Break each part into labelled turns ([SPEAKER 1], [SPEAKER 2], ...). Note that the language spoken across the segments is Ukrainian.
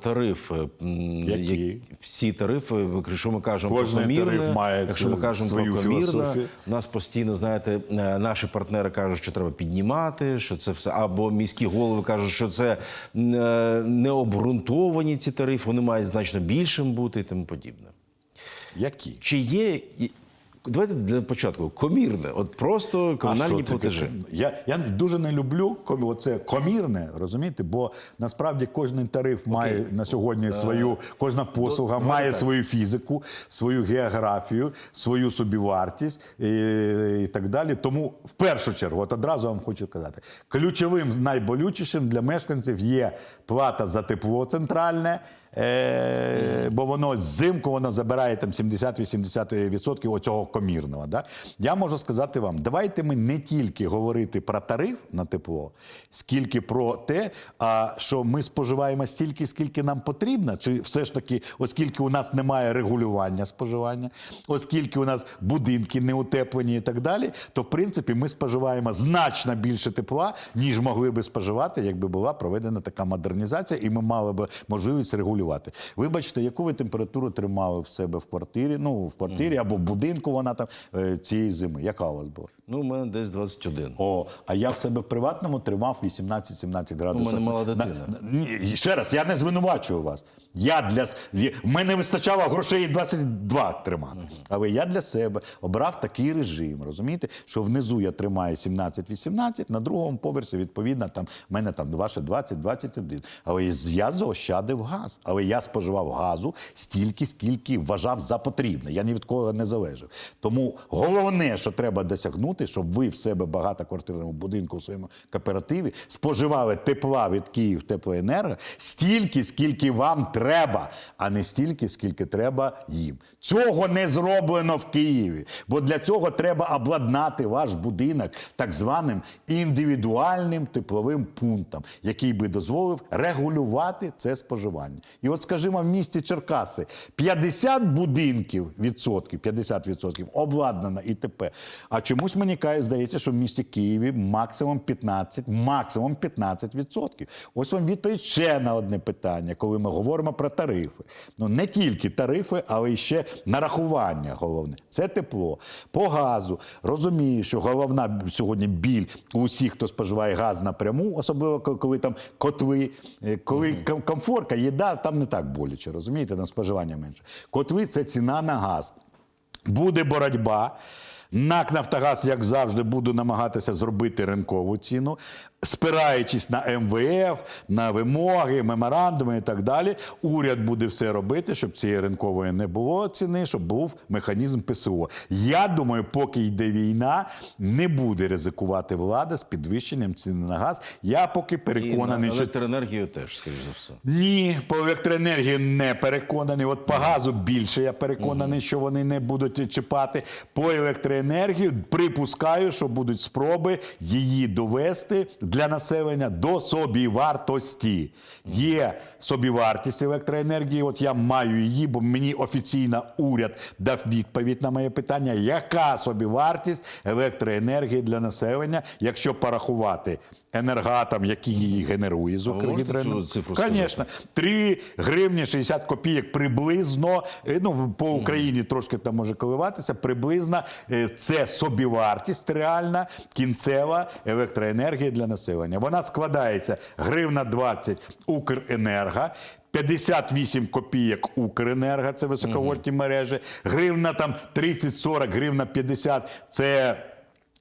[SPEAKER 1] тарифи.
[SPEAKER 2] Які?
[SPEAKER 1] як- всі тарифи, якщо ми кажемо
[SPEAKER 2] Кожний
[SPEAKER 1] про комірне,
[SPEAKER 2] тариф має
[SPEAKER 1] якщо ми кажемо
[SPEAKER 2] свою
[SPEAKER 1] про у нас постійно, знаєте, е, наші партнери кажуть, що треба піднімати, що це все, або міські голови кажуть, що це е, необґрунтовані ці тарифи, вони мають значно більшим бути і тому подібне.
[SPEAKER 2] Які?
[SPEAKER 1] Чи є. Давайте для початку комірне, от просто комунальні платежі.
[SPEAKER 2] Я, я дуже не люблю оце комірне, розумієте? Бо насправді кожен тариф має на сьогодні свою, кожна послуга
[SPEAKER 1] давайте
[SPEAKER 2] має
[SPEAKER 1] так.
[SPEAKER 2] свою фізику, свою географію, свою собівартість і, і так далі. Тому в першу чергу, от одразу вам хочу казати, ключовим найболючішим для мешканців є плата за тепло центральне. Е, бо воно зимку воно забирає там 70-80% оцього комірного. Да? Я можу сказати вам, давайте ми не тільки говорити про тариф на тепло, скільки про те, а що ми споживаємо стільки, скільки нам потрібно, чи все ж таки, оскільки у нас немає регулювання споживання, оскільки у нас будинки не утеплені і так далі, то в принципі ми споживаємо значно більше тепла, ніж могли би споживати, якби була проведена така модернізація, і ми мали би можливість регулювати. Вибачте, яку ви температуру тримали в себе в квартирі? Ну в квартирі або в будинку вона там е, цієї зими. Яка у вас була?
[SPEAKER 1] Ну, у мене десь 21.
[SPEAKER 2] О, а я в себе в приватному тримав 18-17 градусів.
[SPEAKER 1] У мене мала дитина.
[SPEAKER 2] на- ще раз, я не звинувачую вас. Я для в мене вистачало грошей 22 тримати. Але я для себе обрав такий режим. Розумієте, що внизу я тримаю 17-18, на другому поверсі, відповідно, там в мене там ваше 20-21. Але я заощадив газ. Але я споживав газу стільки, скільки вважав за потрібне. Я ні від кого не залежав. Тому головне, що треба досягнути, щоб ви в себе в багатоквартирному будинку у своєму кооперативі споживали тепла від Київ теплоенерго стільки, скільки вам треба, а не стільки, скільки треба їм. Цього не зроблено в Києві, бо для цього треба обладнати ваш будинок так званим індивідуальним тепловим пунктом, який би дозволив регулювати це споживання. І от, скажімо, в місті Черкаси 50 будинків відсотків, 50 відсотків обладнано ІТП. А чомусь мені каже, здається, що в місті Києві максимум 15, максимум 15 відсотків. Ось вам відповідь ще на одне питання, коли ми говоримо про тарифи. Ну не тільки тарифи, але й ще нарахування головне. Це тепло. По газу розумію, що головна сьогодні біль у всіх, хто споживає газ напряму, особливо коли там котви, е, коли ком- комфорка, їда, там не так боляче, розумієте, там споживання менше. Котви це ціна на газ. Буде боротьба. НАК Нафтогаз, як завжди, буде намагатися зробити ринкову ціну, спираючись на МВФ, на вимоги, меморандуми і так далі. Уряд буде все робити, щоб цієї ринкової не було ціни, щоб був механізм ПСО. Я думаю, поки йде війна, не буде ризикувати влада з підвищенням ціни на газ. Я поки
[SPEAKER 1] І на
[SPEAKER 2] переконаний, що
[SPEAKER 1] електроенергію теж, скоріш за все.
[SPEAKER 2] ні, по електроенергії не переконаний. От по газу більше я переконаний, що вони не будуть чіпати. По електроенергії припускаю, що будуть спроби її довести для населення до собівартості. Є собівартість електроенергії. От я маю її, бо мені офіційно уряд дав відповідь на моє питання, яка собівартість електроенергії для населення, якщо порахувати. Енергатом, який її генерує з
[SPEAKER 1] сказати?
[SPEAKER 2] Звісно, 3 гривні 60 копійок приблизно. е, Ну по Україні трошки там може коливатися. Приблизно е, це собівартість реальна кінцева електроенергії для населення. Вона складається гривна 20 Укренерго. 58 копійок Укренерго, це високовольтні мережі. Гривна там 30-40, гривна 50 – це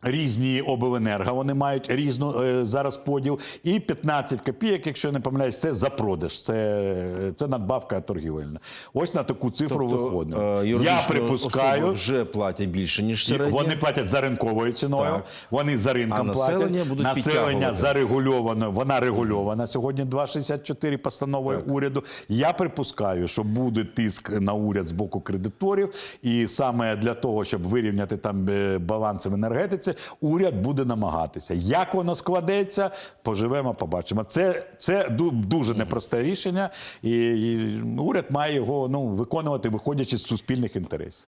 [SPEAKER 2] Різні обленерго, вони мають різну е, зараз поділ. І 15 копійок, якщо я не помиляюсь, це за продаж, це, це надбавка торгівельна. Ось на таку цифру виходимо.
[SPEAKER 1] е,
[SPEAKER 2] Я припускаю,
[SPEAKER 1] вже платять більше, ніж середня.
[SPEAKER 2] Вони платять за ринковою ціною,
[SPEAKER 1] Так.
[SPEAKER 2] вони за ринком
[SPEAKER 1] А
[SPEAKER 2] платять.
[SPEAKER 1] населення будуть
[SPEAKER 2] населення зарегульовано, вона регульована сьогодні 2,64 постановою уряду. Я припускаю, що буде тиск на уряд з боку кредиторів, і саме для того, щоб вирівняти там е, баланси в енергетиці, уряд буде намагатися. Як воно складеться, поживемо, побачимо. Це, це ду- дуже непросте рішення, і, і уряд має його ну, виконувати, виходячи з суспільних інтересів.